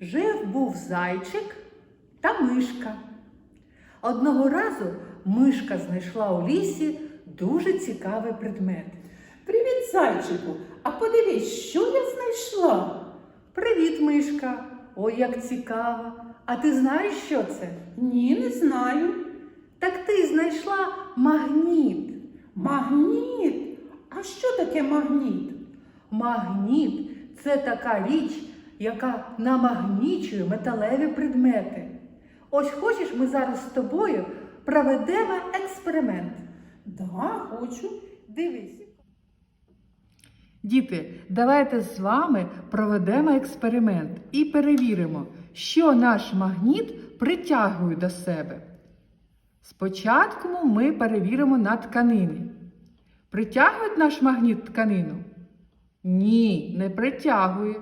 Жив був зайчик та мишка. Одного разу мишка знайшла у лісі дуже цікавий предмет. Привіт, зайчику. А подивись, що я знайшла. Привіт, мишка! Ой, як цікаво! А ти знаєш, що це? Ні, не знаю. Так ти знайшла магніт. Магніт. А що таке магніт? Магніт це така річ, яка намагнічує металеві предмети. Ось хочеш, ми зараз з тобою проведемо експеримент. Да, хочу. Дивись. Діти, давайте з вами проведемо експеримент і перевіримо, що наш магніт притягує до себе. Спочатку ми перевіримо на тканині. Притягує наш магніт тканину? Ні, не притягує.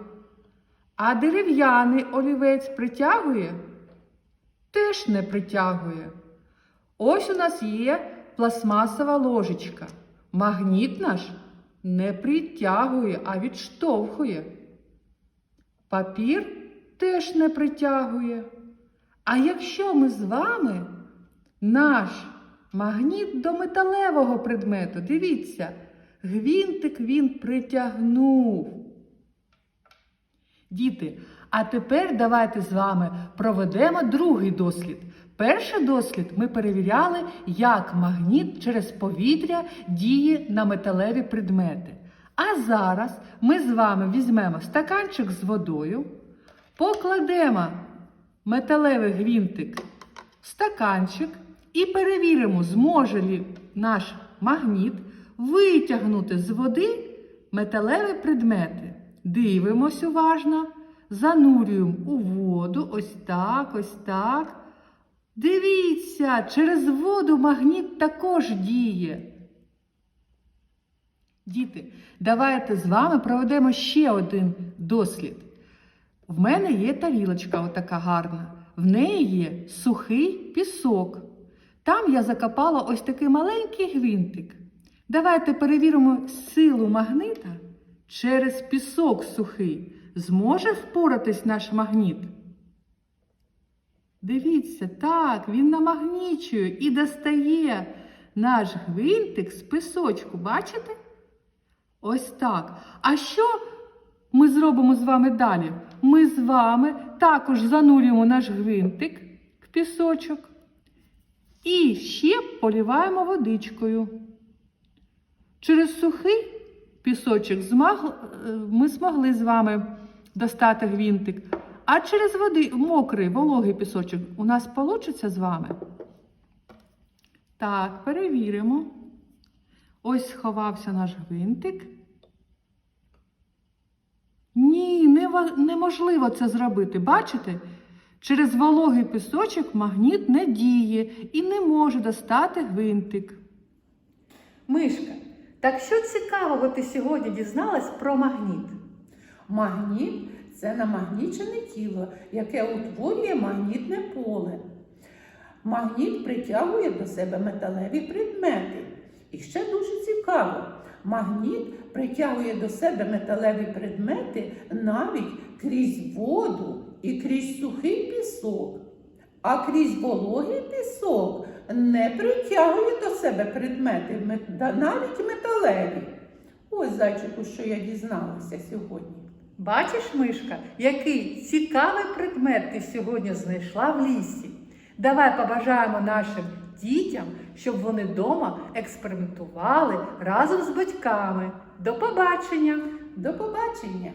А дерев'яний олівець притягує? Теж не притягує. Ось у нас є пластмасова ложечка. Магніт наш не притягує, а відштовхує. Папір теж не притягує. А якщо ми з вами наш магніт до металевого предмету, дивіться, гвинтик він притягнув. Діти, а тепер давайте з вами проведемо другий дослід. Перший дослід ми перевіряли, як магніт через повітря діє на металеві предмети. А зараз ми з вами візьмемо стаканчик з водою, покладемо металевий гвинтик в стаканчик і перевіримо, зможе ли наш магніт витягнути з води металеві предмети. Дивимось уважно, занурюємо у воду, ось так, ось так. Дивіться, через воду магніт також діє. Діти, давайте з вами проведемо ще один дослід. В мене є тарілочка отака гарна. В неї є сухий пісок. Там я закопала ось такий маленький гвинтик. Давайте перевіримо силу магнита через пісок сухий. Зможе впоратись наш магніт? Дивіться, так, він намагнічує і достає наш гвинтик з пісочку. Бачите? Ось так. А що ми зробимо з вами далі? Ми з вами також занурюємо наш гвинтик в пісочок і ще поліваємо водичкою. Через сухий пісочок змаг- е, ми змогли з вами достати гвинтик. А через води, мокрий, вологий пісочок у нас вийде з вами? Так, перевіримо. Ось сховався наш гвинтик. Ні, неможливо це зробити. Бачите? Через вологий пісочок магніт не діє і не може достати гвинтик. Мишка, так що цікавого ти сьогодні дізналась про магніт? Магніт це намагнічене тіло, яке утворює магнітне поле. Магніт притягує до себе металеві предмети. І ще дуже цікаво, магніт притягує до себе металеві предмети навіть крізь воду і крізь сухий пісок. А крізь вологий пісок не притягує до себе предмети, навіть металеві. Ось зайчику, що я дізналася сьогодні. Бачиш, мишка, який цікавий предмет ти сьогодні знайшла в лісі. Давай побажаємо нашим дітям, щоб вони вдома експериментували разом з батьками. До побачення! До побачення!